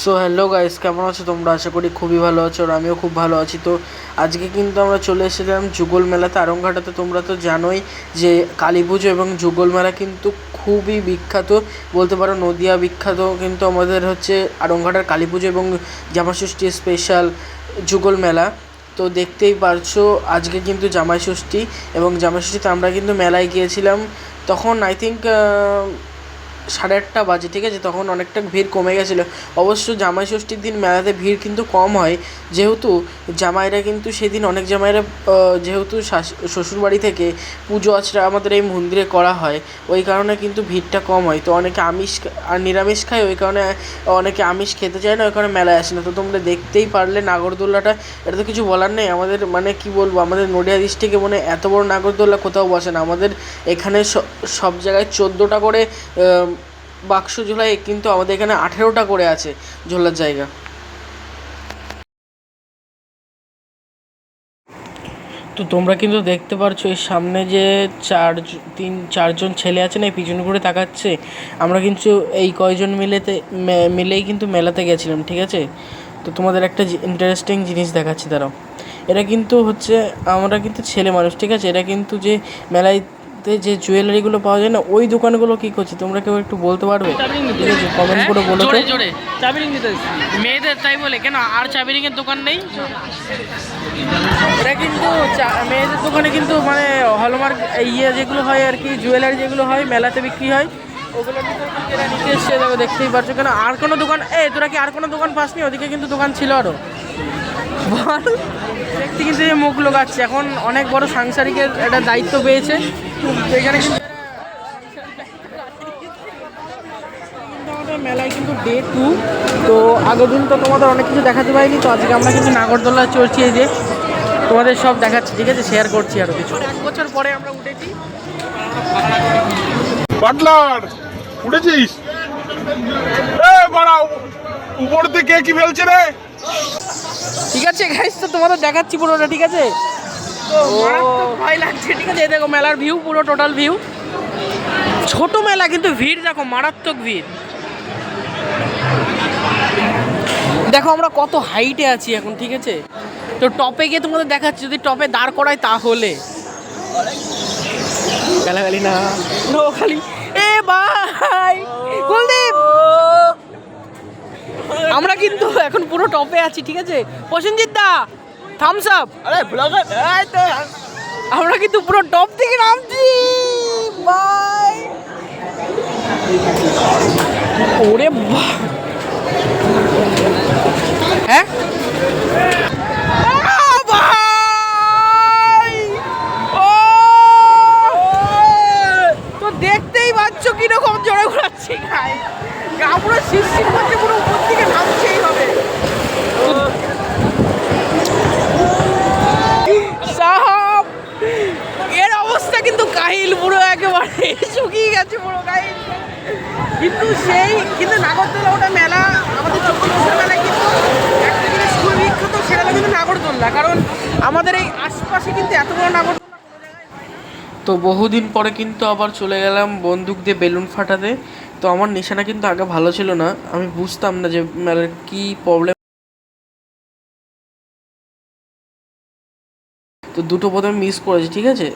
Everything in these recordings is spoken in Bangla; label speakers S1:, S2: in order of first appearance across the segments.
S1: সো হ্যালো গাইস কেমন আছো? তোমরা আশা করি খুবই ভালো আছো আর আমিও খুব ভালো আছি। তো আজকে কিন্তু আমরা চলে এসেছিলাম যুগল মেলাতে। আরংঘাটাতে তোমরা তো জানোই যে কালী পুজো এবং যুগল মেলা কিন্তু খুবই বিখ্যাত। বলতে পারো নদিয়া বিখ্যাত কিন্তু আমাদের হচ্ছে আরংঘাটার কালী পুজো এবং জামাষষ্ঠী স্পেশাল যুগল মেলা। তো দেখতেই পারছ, আজকে কিন্তু জামাই ষষ্ঠী এবং জামাই ষষ্ঠীতে আমরা কিন্তু মেলায় গিয়েছিলাম। তখন আই থিঙ্ক সাড়ে আটটা বাজে, ঠিক আছে? তখন অনেকটা ভিড় কমে গেছিল। অবশ্য জামাই ষষ্ঠীর দিন মেলাতে ভিড় কিন্তু কম হয়। যেহেতু জামাইরা কিন্তু সেদিন অনেক জামাইরা যেহেতু শ্বশুরবাড়ি থেকে পুজো আচরা আমাদের এই মন্দিরে করা হয়, ওই কারণে কিন্তু ভিড়টা কম হয়। তো অনেকে আমিষ আর নিরামিষ খায়, ওই কারণে অনেকে আমিষ খেতে চায় না, ওই কারণে মেলায় আসে না। তো তোমরা দেখতেই পারলে নাগরদোল্লাটা। এটা তো কিছু বলার নেই। আমাদের মানে কি বলব, আমাদের নডিয়া ডিস্ট্রিক্টে মানে এত বড় নাগরদোল্লা কোথাও বসে না। আমাদের এখানে সব জায়গায় চোদ্দোটা করে বাক্স ঝোলায় কিন্তু আমাদের এখানে আঠেরোটা করে আছে ঝোলার জায়গা। তো তোমরা কিন্তু দেখতে পারছ এই সামনে যে চার তিন, চারজন ছেলে আছে না, এই পিছন করে তাকাচ্ছে, আমরা কিন্তু এই কয়জন মিলেতে মিলেই কিন্তু মেলাতে গেছিলাম, ঠিক আছে? তো তোমাদের একটা ইন্টারেস্টিং জিনিস দেখাচ্ছি, দাঁড়াও। এরা কিন্তু হচ্ছে, আমরা কিন্তু ছেলে মানুষ, ঠিক আছে? এরা কিন্তু যে মেলাতে যে জুয়েলারিগুলো পাওয়া যায় না ওই দোকানগুলো কী করছে? তোমরা কেউ একটু বলতে পারবে? ঠিক আছে কমেন্ট করে বলো তো।
S2: জোরে জোরে।
S3: চাবি রিং এসেছি।
S2: মেয়েদের তাই বলে। কেন? আর এর দোকান নেই?
S1: এটা কিন্তু মেয়েদের দোকানে কিন্তু মানে হলমার্ক ইয়ে যেগুলো হয় আর কি জুয়েলারি যেগুলো হয় মেলাতে বিক্রি হয় ওগুলো এরা নিতে এসছে দেখো দেখতেই পারছ। কেন? আর কোনো দোকান এ তোরা কি আর কোনো দোকান পাসনি? ওদিকে কিন্তু দোকান ছিল আরও দেখতে কিন্তু এই মুখ লোকাচ্ছে এখন অনেক বড় সাংসারিকের একটা দায়িত্ব পেয়েছে। এখানে মেলায় কিন্তু ডে টু তো আগের দিন তো তোমাদের অনেক কিছু দেখাতে পারিনি তো আজকে আমরা কিন্তু নাগরদোল্লা চড়ছি এই যে তোমাদের সব দেখাচ্ছি ঠিক আছে? শেয়ার করছি আরও কিছু। এক বছর পরে আমরা উঠেছি।
S4: বাটলার উঠেছিস? এ বাড়া উপর থেকে কি ফেলছে রে?
S1: ঠিক আছে গাইস তো তোমাদের দেখাচ্ছি পুরোটা ঠিক আছে? ভয় লাগছে। ঠিক আছে দেখো মেলার ভিউ পুরো টোটাল ভিউ ছোট মেলা কিন্তু ভিড় দেখো মারাত্মক ভিড়। দেখো আমরা কত হাইটে আছি এখন ঠিক আছে? তো টপে গিয়ে তোমাদের দেখাচ্ছি যদি টপে দাঁড় করায় তাহলে। গালাগালি না। নো খালি এ ভাই! কুলদীপ! আমরা কিন্তু এখন পুরো টপে আছি ঠিক আছে? প্রসেনজিৎ দা! থামস আপ
S3: আরে ব্লগার এই তো।
S1: আমরা কিন্তু পুরো টপ থেকে নামছি। বাই ওরে বা হ্যাঁ আহ, ভাই! ও! তো দেখতেই পাচ্ছ কীরকম জোরে ঘোরাচ্ছি গায়ে গা পুরো শিরশির করছে পুরো উপর দিকে নামছেই হবে সাহাব এর অবস্থা কিন্তু কাহিল পুরো একেবারে শুকিয়ে গেছে পুরো কাহিল কিন্তু সেই, কিন্তু নাগরদোলা ওটা মেলা, আমাদের চব্বিশের মেলা কিন্তু একটা জিনিস খুবই বিখ্যাত, সেটা কিন্তু নাগরদোল্লা কারণ আমাদের এই আশপাশে কিন্তু এত বড় নাগরদোল্লা তো বহুদিন পরে কিন্তু আবার চলে গেলাম বন্দুক দিয়ে বেলুন ফাটাতে। তো আমার নিশানা কিন্তু আগে ভালো ছিল না। আমি বুঝতাম না যে মেলার কী প্রবলেম তো দুটো প্রথমে মিস করেছি, ঠিক আছে?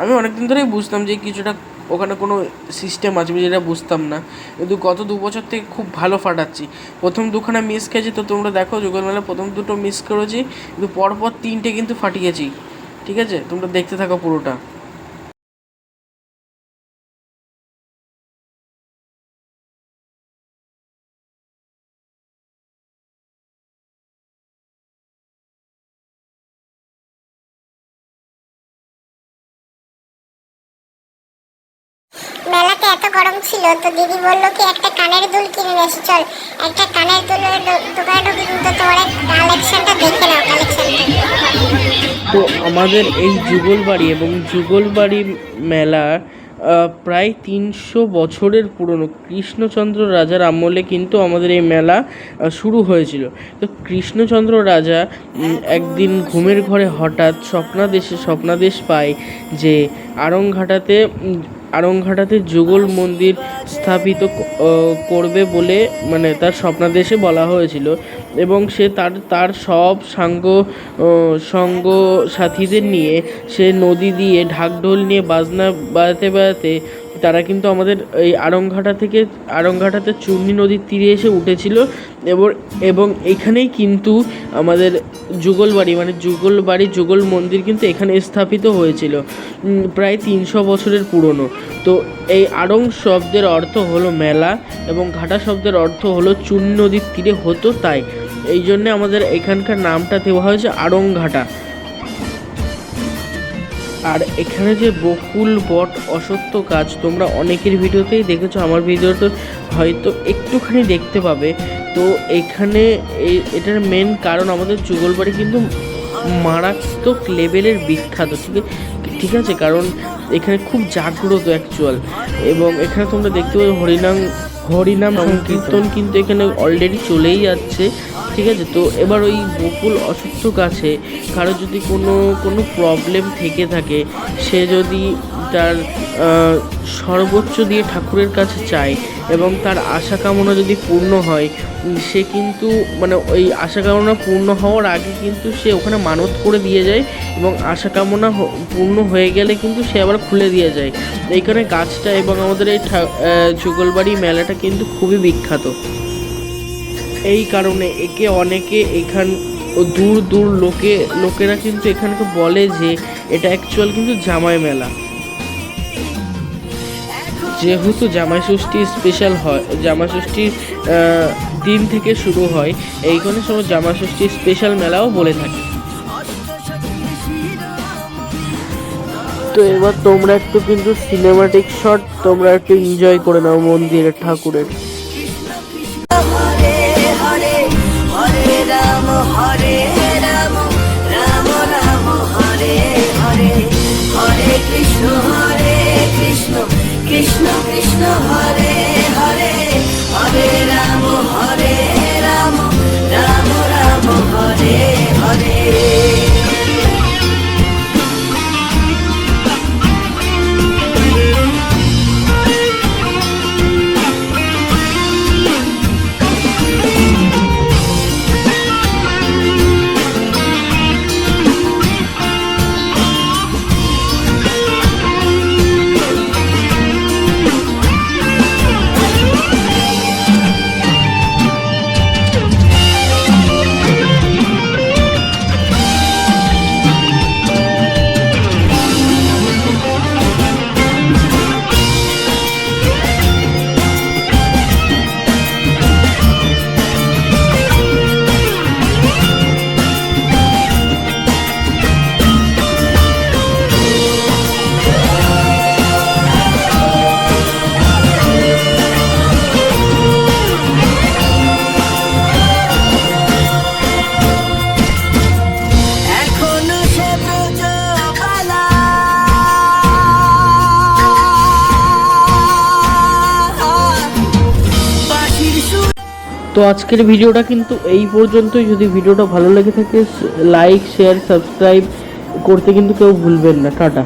S1: আমি অনেকদিন ধরেই বুঝতাম যে কিছুটা ওখানে কোনো সিস্টেম আছে, আমি যেটা বুঝতাম না। কিন্তু গত দু বছর থেকে খুব ভালো ফাটাচ্ছি। প্রথম দুখানা মিস খেয়েছি, তো তোমরা দেখো যুগল মেলা প্রথম দুটো মিস করেছি, কিন্তু পরপর তিনটে কিন্তু ফাটিয়েছি। ঠিক আছে? তোমরা দেখতে থাকো পুরোটা।
S5: মেলাতে এত গরম ছিল, তো দিদি বলল কি, একটা কানের দুল কিনে নিয়ে আসি, চল। একটা কানের দুলের দোকানে ঢুকি কিন্তু তোমার কালেকশনটা দেখে নাও কালেকশনটা
S1: তো আমাদের এই যুগলবাড়ি এবং যুগলবাড়ি মেলা প্রায় তিনশো বছরের পুরনো। কৃষ্ণচন্দ্র রাজার আমলে কিন্তু আমাদের এই মেলা শুরু হয়েছিল। তো কৃষ্ণচন্দ্র রাজা একদিন ঘুমের ঘরে হঠাৎ স্বপ্নাদেশে স্বপ্নাদেশ পায় যে আরংঘাটাতে উম, আড়ংঘাটাতে যুগল মন্দির স্থাপিত করবে বলে মানে তার স্বপ্নাদেশে বলা হয়েছিল। এবং সে তার তার সব সাঙ্গ সঙ্গ সাথীদের নিয়ে সে নদী দিয়ে ঢাকঢোল নিয়ে বাজনা বাজাতে বাজাতে তারা কিন্তু আমাদের এই আড়ংঘাটা থেকে, আড়ংঘাটাতে চূর্ণী নদীর তীরে এসে উঠেছিল এবং এবং এখানেই কিন্তু আমাদের যুগলবাড়ি মানে যুগলবাড়ি যুগল মন্দির কিন্তু এখানে স্থাপিত হয়েছিল প্রায় তিনশো বছরের পুরনো। তো এই আড়ং শব্দের অর্থ হলো মেলা এবং ঘাটা শব্দের অর্থ হলো চূর্ণী নদীর তীরে হতো তাই। এই জন্যে আমাদের এখানকার নামটা দেওয়া হয়েছে আড়ংঘাটা। আর এখানে যে বকুল বট অসত্য গাছ তোমরা অনেকের ভিডিওতেই দেখেছ, আমার ভিডিওতে হয়তো একটুখানি দেখতে পাবে। তো এখানে এটার মেন কারণ আমাদের যুগলবাড়ি কিন্তু মারাত্মক লেভেলের বিখ্যাত, ঠিক ঠিক আছে? কারণ এখানে খুব জাগ্রত অ্যাকচুয়াল এবং এখানে তোমরা দেখতে পাবে হরিনাম হরিনাম সংকীর্তন। কিন্তু এখানে অলরেডি চলেই যাচ্ছে ঠিক আছে? তো এবার ওই বকুল অসুস্থ গাছে কারও যদি কোনো কোনো প্রবলেম থেকে থাকে সে যদি তার সর্বোচ্চ দিয়ে ঠাকুরের কাছে চায় এবং তার আশা কামনা যদি পূর্ণ হয় সে কিন্তু মানে ওই আশা কামনা পূর্ণ হওয়ার আগে কিন্তু সে ওখানে মানত করে দিয়ে যায় এবং আশা কামনা পূর্ণ হয়ে গেলে কিন্তু সে আবার খুলে দিয়ে যায়। এইখানে গাছটা এবং আমাদের এই যুগলবাড়ি মেলাটা কিন্তু খুবই বিখ্যাত। এই কারণে একে অনেকে এখান দূর দূর লোকে লোকেরা কিন্তু এখানকে বলে যে এটা অ্যাকচুয়াল কিন্তু জামাই মেলা। যেহেতু জামাই ষষ্ঠী স্পেশাল হয় জামাই ষষ্ঠীর আহ, দিন থেকে শুরু হয় এইখানে সময় জামা ষষ্ঠীর স্পেশাল মেলাও বলে থাকে। তো এবার তোমরা একটু কিন্তু সিনেমাটিক শট তোমরা একটু এনজয় করে নাও মন্দিরের ঠাকুরের। তো আজকের ভিডিওটা কিন্তু এই পর্যন্তই। যদি ভিডিওটা ভালো লেগে থাকে লাইক শেয়ার সাবস্ক্রাইব করতে কিন্তু কেউ ভুলবেন না। টাটা।